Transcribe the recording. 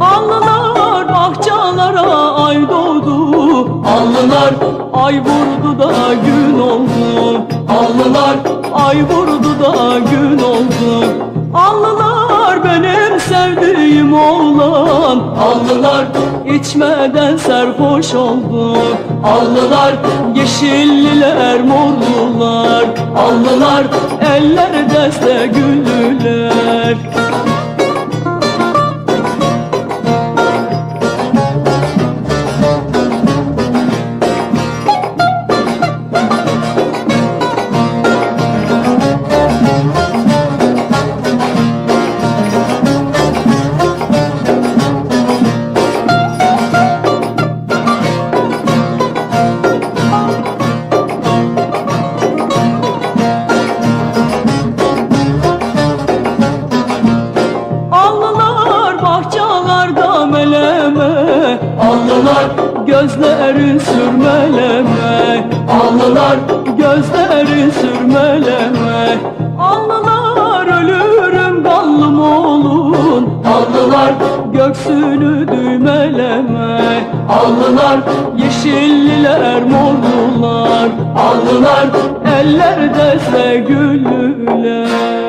Allılar bahçalara ay doğdu. Allılar. Ay vurdu da gün oldu. Allılar. Ay vurdu da gün oldu. Allılar benim sevdiğim oğlan. Allılar. İçmeden serhoş oldu. Allılar. Yeşilliler morlular. Allılar. Eller deste güllüler Allılar gözleri sürmeleme Allılar gözleri sürmeleme Allılar ölürüm gallım olun Allılar göksünü düğmeleme Allılar yeşilliler morlular. Allılar eller deste güllüler